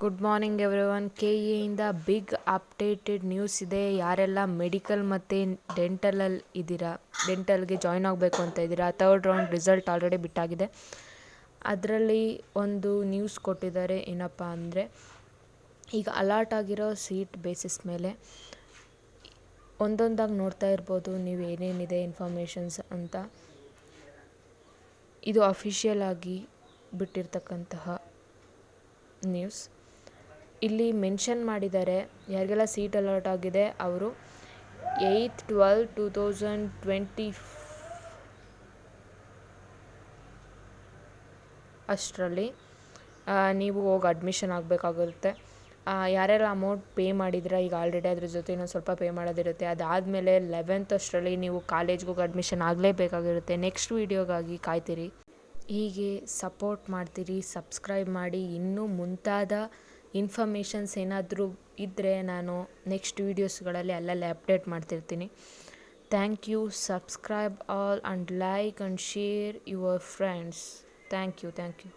Good morning everyone K ಇಂದ big updated news ಇದೆ. ಯಾರೆಲ್ಲ ಮೆಡಿಕಲ್ ಮತ್ತು ಡೆಂಟಲಲ್ಲಿ ಇದ್ದೀರಾ? ಡೆಂಟಲ್ಗೆ ಜಾಯ್ನ್ ಆಗಬೇಕು ಅಂತ ಇದ್ದೀರಾ? ಥರ್ಡ್ ರೌಂಡ್ ರಿಸಲ್ಟ್ ಆಲ್ರೆಡಿ ಬಿಟ್ಟಾಗಿದೆ. ಅದರಲ್ಲಿ ಒಂದು ನ್ಯೂಸ್ ಕೊಟ್ಟಿದ್ದಾರೆ. ಏನಪ್ಪ ಅಂದರೆ, ಈಗ ಅಲಾಟ್ ಆಗಿರೋ ಸೀಟ್ ಬೇಸಿಸ್ ಮೇಲೆ ಒಂದೊಂದಾಗಿ ನೋಡ್ತಾ ಇರ್ಬೋದು. ನೀವು ಏನೇನಿದೆ ಇನ್ಫಾರ್ಮೇಷನ್ಸ್ ಅಂತ. ಇದು ಅಫಿಷಿಯಲ್ ಆಗಿ ಬಿಟ್ಟಿರ್ತಕ್ಕಂತಹ ನ್ಯೂಸ್ ಇಲ್ಲಿ ಮೆನ್ಷನ್ ಮಾಡಿದ್ದಾರೆ, ಯಾರಿಗೆಲ್ಲ ಸೀಟ್ ಅಲಾಟ್ ಆಗಿದೆ ಅವರು. Eighth twelve two thousand twenty ಅಷ್ಟರಲ್ಲಿ ನೀವು ಹೋಗಿ ಅಡ್ಮಿಷನ್ ಆಗಬೇಕಾಗುತ್ತೆ. ಯಾರೆಲ್ಲ ಅಮೌಂಟ್ ಪೇ ಮಾಡಿದ್ರೆ ಈಗ ಆಲ್ರೆಡಿ ಅದ್ರ ಜೊತೆ ಇನ್ನೊಂದು ಸ್ವಲ್ಪ ಪೇ ಮಾಡೋದಿರುತ್ತೆ. ಅದಾದಮೇಲೆ ಲೆವೆಂತ್ ಅಷ್ಟರಲ್ಲಿ ನೀವು ಕಾಲೇಜ್ಗೆ ಅಡ್ಮಿಷನ್ ಆಗಲೇಬೇಕಾಗಿರುತ್ತೆ. ನೆಕ್ಸ್ಟ್ ವೀಡಿಯೋಗಾಗಿ ಕಾಯ್ತೀರಿ. ಹೀಗೆ ಸಪೋರ್ಟ್ ಮಾಡ್ತೀರಿ, ಸಬ್ಸ್ಕ್ರೈಬ್ ಮಾಡಿ. ಇನ್ನೂ ಮುಂತಾದ ಇನ್ಫಾರ್ಮೇಷನ್ಸ್ ಏನಾದರೂ ಇದ್ದರೆ ನಾನು ನೆಕ್ಸ್ಟ್ ವೀಡಿಯೋಸ್ಗಳಲ್ಲಿ ಅಲ್ಲಲ್ಲೇ ಅಪ್ಡೇಟ್ ಮಾಡ್ತಿರ್ತೀನಿ. Thank you, subscribe all and like and share your friends. Thank you thank you.